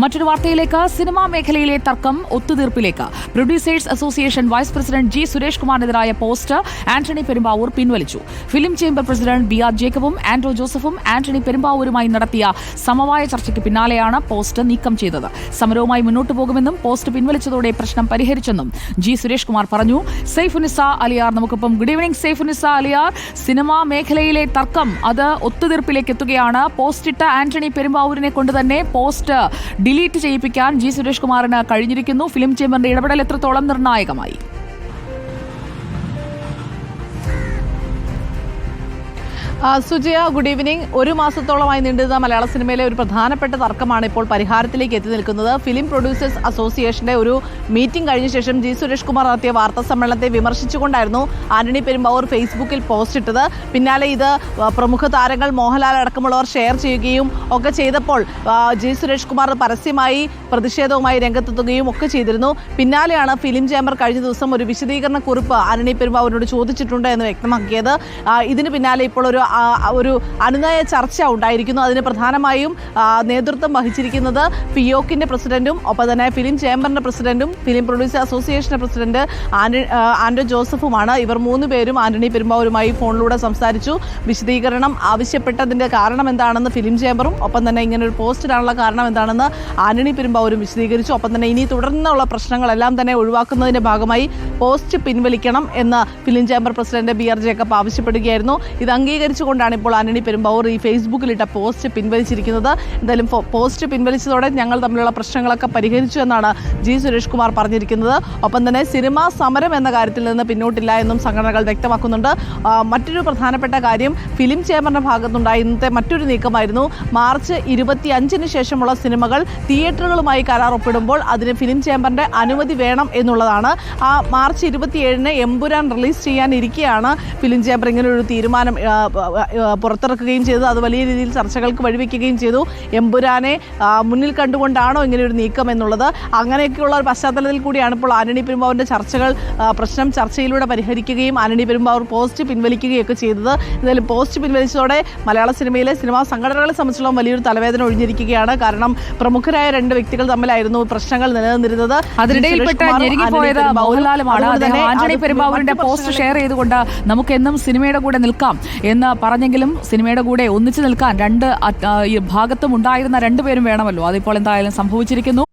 മറ്റൊരു വാർത്തയിലേക്ക് സിനിമാ മേഖലയിലെ തർക്കം ഒത്തുതീർപ്പിലേക്ക്. Producers association vice president G Suresh കുമാറിനെതിരായ post Antony Perumbavoor പിൻവലിച്ചു. Film chamber president B R ജേക്കബും Anto ജോസഫും ആന്റണി പെരുമ്പാവൂരുമായി നടത്തിയ സമവായ ചർച്ചയ്ക്ക് പിന്നാലെയാണ് പോസ്റ്റ് നീക്കം ചെയ്തത്. സമരവുമായി മുന്നോട്ടു പോകുമെന്നും പോസ്റ്റ് പിൻവലിച്ചതോടെ പ്രശ്നം പരിഹരിച്ചെന്നും ജി സുരേഷ് കുമാർ പറഞ്ഞു. സൈഫുനിസ അലിയാർ നമുക്കൊപ്പം good evening Saifunisa Aliyar. Cinema മേഖലയിലെ തർക്കം അത് ഒത്തുതീർപ്പിലേക്ക് എത്തുകയാണ്. പോസ്റ്റിട്ട ആന്റണി പെരുമ്പാവൂരിനെ കൊണ്ട് തന്നെ പോസ്റ്റ് ഡിലീറ്റ് ചെയ്യിപ്പിക്കാൻ ജി സുരേഷ് കുമാറിന് കഴിഞ്ഞിരിക്കുന്നു. ഫിലിം ചേംബറിന്റെ ഇടപെടൽ എത്രത്തോളം നിർണായകമായി? സുജയ ഗുഡ് ഈവനിങ് ഒരു മാസത്തോളമായി നീണ്ടുന്ന മലയാള സിനിമയിലെ ഒരു പ്രധാനപ്പെട്ട തർക്കമാണ് ഇപ്പോൾ പരിഹാരത്തിലേക്ക് എത്തി നിൽക്കുന്നത്. ഫിലിം പ്രൊഡ്യൂസേഴ്സ് അസോസിയേഷന്റെ ഒരു മീറ്റിംഗ് കഴിഞ്ഞ ശേഷം ജി സുരേഷ് കുമാർ നടത്തിയ വാർത്താ സമ്മേളനത്തെ വിമർശിച്ചുകൊണ്ടായിരുന്നു ആന്റണി പെരുമ്പാവൂർ ഫേസ്ബുക്കിൽ പോസ്റ്റ് ഇട്ടത്. പിന്നാലെ ഇത് പ്രമുഖ താരങ്ങൾ മോഹൻലാൽ അടക്കമുള്ളവർ ഷെയർ ചെയ്യുകയും ഒക്കെ ചെയ്തപ്പോൾ ജി സുരേഷ് കുമാർ പരസ്യമായി പ്രതിഷേധവുമായി രംഗത്തെത്തുകയും ഒക്കെ ചെയ്തിരുന്നു. പിന്നാലെയാണ് ഫിലിം ചേംബർ കഴിഞ്ഞ ദിവസം ഒരു വിശദീകരണ കുറിപ്പ് ആന്റണി പെരുമ്പാവൂരിനോട് ചോദിച്ചിട്ടുണ്ട് എന്ന് വ്യക്തമാക്കിയത്. ഇതിന് പിന്നാലെ ഇപ്പോൾ ഒരു ഒരു അനുനയ ചർച്ച ഉണ്ടായിരിക്കുന്നു. അതിന് പ്രധാനമായും നേതൃത്വം വഹിച്ചിരിക്കുന്നത് ഫിയോക്കിന്റെ പ്രസിഡന്റും ഒപ്പം തന്നെ ഫിലിം ചേംബറിന്റെ പ്രസിഡന്റും ഫിലിം പ്രൊഡ്യൂസർ അസോസിയേഷന്റെ പ്രസിഡന്റ് ആൻഡോ ജോസഫുമാണ്. ഇവർ മൂന്ന് പേരും ആന്റണി പെരുമ്പാവൂരുമായി ഫോണിലൂടെ സംസാരിച്ചു. വിശദീകരണം ആവശ്യപ്പെട്ടതിന്റെ കാരണം എന്താണെന്ന് ഫിലിം ചേംബറും ഒപ്പം തന്നെ ഇങ്ങനെ ഒരു പോസ്റ്റിടാനുള്ള കാരണം എന്താണെന്ന് ആന്റണി പെരുമ്പാവൂരും വിശദീകരിച്ചു. ഒപ്പം തന്നെ ഇനി തുടർന്നുള്ള പ്രശ്നങ്ങളെല്ലാം തന്നെ ഒഴിവാക്കുന്നതിന്റെ ഭാഗമായി പോസ്റ്റ് പിൻവലിക്കണം എന്ന് film chamber president B R Jacob ആവശ്യപ്പെടുകയായിരുന്നു. ഇത് അംഗീകരിച്ചുകൊണ്ടാണ് ഇപ്പോൾ ആന്റണി പെരുമ്പാവൂർ ഈ ഫേസ്ബുക്കിലിട്ട പോസ്റ്റ് പിൻവലിച്ചിരിക്കുന്നത്. എന്തായാലും പോസ്റ്റ് പിൻവലിച്ചതോടെ ഞങ്ങൾ തമ്മിലുള്ള പ്രശ്നങ്ങളൊക്കെ പരിഹരിച്ചു എന്നാണ് ജി സുരേഷ് കുമാർ പറഞ്ഞിരിക്കുന്നത്. ഒപ്പം തന്നെ സിനിമാ സമരം എന്ന കാര്യത്തിൽ നിന്ന് പിന്നോട്ടില്ല എന്നും സംഘടനകൾ വ്യക്തമാക്കുന്നുണ്ട്. മറ്റൊരു പ്രധാനപ്പെട്ട കാര്യം ഫിലിം ചേംബറിന്റെ ഭാഗത്തുണ്ടായ ഇന്നത്തെ മറ്റൊരു നീക്കമായിരുന്നു. മാർച്ച് ഇരുപത്തി അഞ്ചിന് ശേഷമുള്ള സിനിമകൾ തിയേറ്ററുകളുമായി കരാർ ഒപ്പിടുമ്പോൾ അതിന് ഫിലിം ചേംബറിന്റെ അനുമതി വേണം എന്നുള്ളതാണ്. ആ മാർച്ച് ഇരുപത്തിയേഴിന് എമ്പുരാൻ റിലീസ് ചെയ്യാനിരിക്കെയാണ് ഫിലിം ചേംബർ ഇങ്ങനെ ഒരു തീരുമാനം പുറത്തിറക്കുകയും ചെയ്തു. അത് വലിയ രീതിയിൽ ചർച്ചകൾക്ക് വഴിവെക്കുകയും ചെയ്തു. എമ്പുരാനെ മുന്നിൽ കണ്ടുകൊണ്ടാണോ ഇങ്ങനെ ഒരു നീക്കം എന്നുള്ളത്. അങ്ങനെയൊക്കെയുള്ള ഒരു പശ്ചാത്തലത്തിൽ കൂടിയാണ് ഇപ്പോൾ ആന്റണി പെരുമ്പാവൂരിന്റെ ചർച്ചകൾ പ്രശ്നം ചർച്ചയിലൂടെ പരിഹരിക്കുകയും ആന്റണി പെരുമ്പാവൂർ പോസ്റ്റ് പിൻവലിക്കുകയൊക്കെ ചെയ്തത്. എന്തായാലും പോസ്റ്റ് പിൻവലിച്ചതോടെ മലയാള സിനിമയിലെ സിനിമാ സംഘടനകളെ സംബന്ധിച്ചിടത്തോളം വലിയൊരു തലവേദന ഒഴിഞ്ഞിരിക്കുകയാണ്. കാരണം പ്രമുഖരായ രണ്ട് വ്യക്തികൾ തമ്മിലായിരുന്നു പ്രശ്നങ്ങൾ നിലനിന്നിരുന്നത്. അതിനിടയിൽ പോസ്റ്റ് ഷെയർ ചെയ്തുകൊണ്ട് നമുക്ക് എന്നും സിനിമയുടെ കൂടെ നിൽക്കാം എന്ന് പറഞ്ഞെങ്കിലും സിനിമയുടെ കൂടെ ഒന്നിച്ചു നിൽക്കാൻ രണ്ട് ഭാഗത്തും ഉണ്ടായിരുന്ന രണ്ടുപേരും വേണമല്ലോ. അതിപ്പോൾ എന്തായാലും സംഭവിച്ചിരിക്കുന്നു.